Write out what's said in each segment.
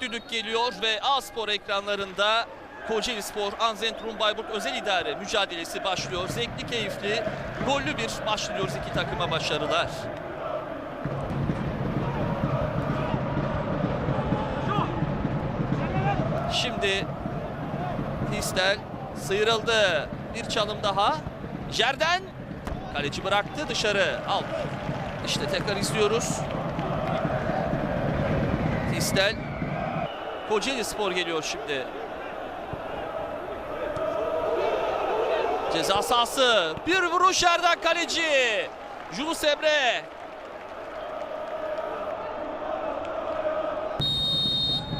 Düdük geliyor ve A-Spor ekranlarında Kocaeli Spor, Anzentrum Bayburt özel idare mücadelesi başlıyor. Zevkli, keyifli, gollü bir maç diliyoruz iki takıma başarılar. Şimdi Tistel sıyrıldı. Bir çalım daha. Jerden kaleci bıraktı dışarı. Al. İşte tekrar izliyoruz. Tistel. Kocaeli Spor geliyor şimdi. Ceza sahası. Bir vuruş yerden kaleci. Yunus Emre.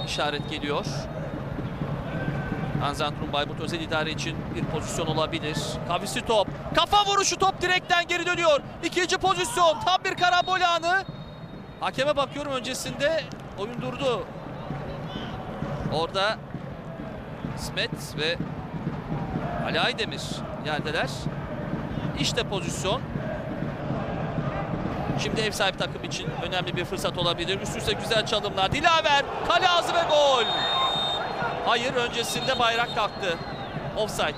İşaret geliyor. Anzantrum Bayburt özel idare için bir pozisyon olabilir. Kavisi top. Kafa vuruşu top direkten geri dönüyor. İkinci pozisyon. Tam bir karambol anı. Hakeme bakıyorum öncesinde oyun durdu. Orada İsmet ve Ali Aydemir yerdeler. İşte pozisyon. Şimdi ev sahibi takım için önemli bir fırsat olabilir. Üst üste güzel çalımlar. Dilaver, kale ağzı ve gol. Hayır öncesinde bayrak kalktı. Offside.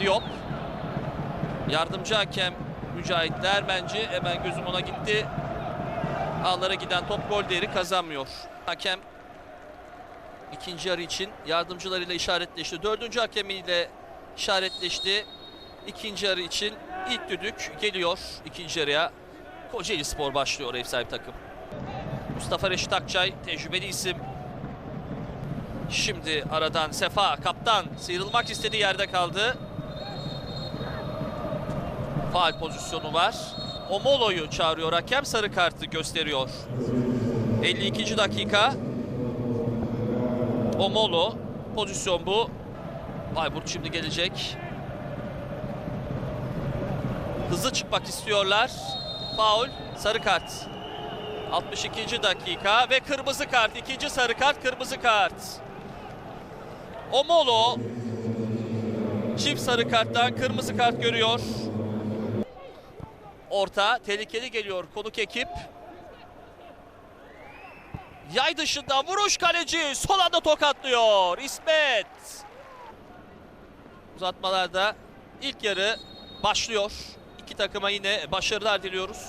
Diop. Yardımcı hakem Mücahit Dermenci hemen gözüm ona gitti. Ağlara giden top gol değeri kazanmıyor. Hakem ikinci yarı için yardımcılarıyla işaretleşti. Dördüncü hakemiyle işaretleşti. İkinci yarı için ilk düdük geliyor ikinci yarıya. Kocaeli Spor başlıyor ev sahibi takım. Mustafa Reşit Akçay tecrübeli isim. Şimdi aradan Sefa kaptan sıyrılmak istediği yerde kaldı. Faal pozisyonu var. Omolo'yu çağırıyor hakem sarı kartı gösteriyor. 52. dakika. Omolo pozisyon bu. Bayburt şimdi gelecek. Hızlı çıkmak istiyorlar. Faul, sarı kart. 62. dakika ve kırmızı kart. İkinci sarı kart, kırmızı kart. Omolo çift sarı karttan kırmızı kart görüyor. Orta tehlikeli geliyor konuk ekip. Yay dışında vuruş kaleci sol anda tokatlıyor İsmet. Uzatmalarda ilk yarı başlıyor. İki takıma yine başarılar diliyoruz.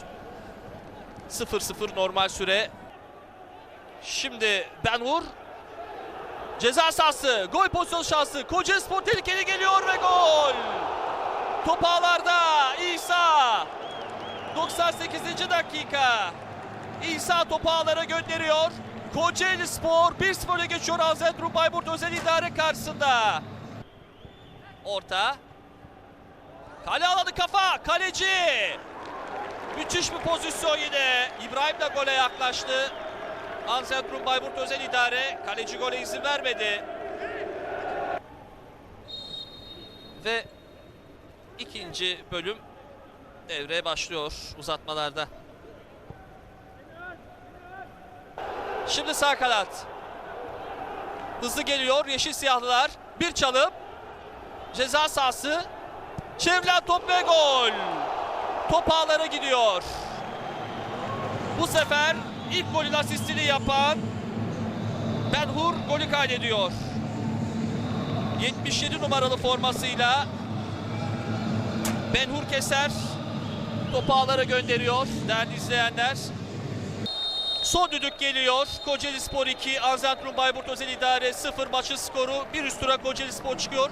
0-0 normal süre. Şimdi Benhur Ceza sahası, gol pozisyon şansı. Kocaeli Spor tehlikeli geliyor ve gol. Top ağlarda İsa. 98. dakika. İsa topu ağlara gönderiyor. Kocaeli Spor 1-0'a geçiyor Azentrum Bayburt özel idare karşısında. Orta. Kale alanı kafa. Kaleci. Müthiş bir pozisyon yine. İbrahim de gole yaklaştı. Anzentrum Bayburt özel idare kaleci gole izin vermedi. Ve ikinci bölüm devreye başlıyor uzatmalarda. Şimdi sağ kanat. Hızlı geliyor yeşil siyahlılar. Bir çalım. Ceza sahası. Çevrilen top ve gol. Top ağlara gidiyor. Bu sefer ilk golün asistini yapan Benhur golü kaydediyor. 77 numaralı formasıyla Benhur Keser topu ağlara gönderiyor değerli izleyenler. Son düdük geliyor. Kocaeli Spor 2, Anzentrum Bayburt Özel İdare 0 maçın skoru. Bir üst tura Kocaeli Spor çıkıyor.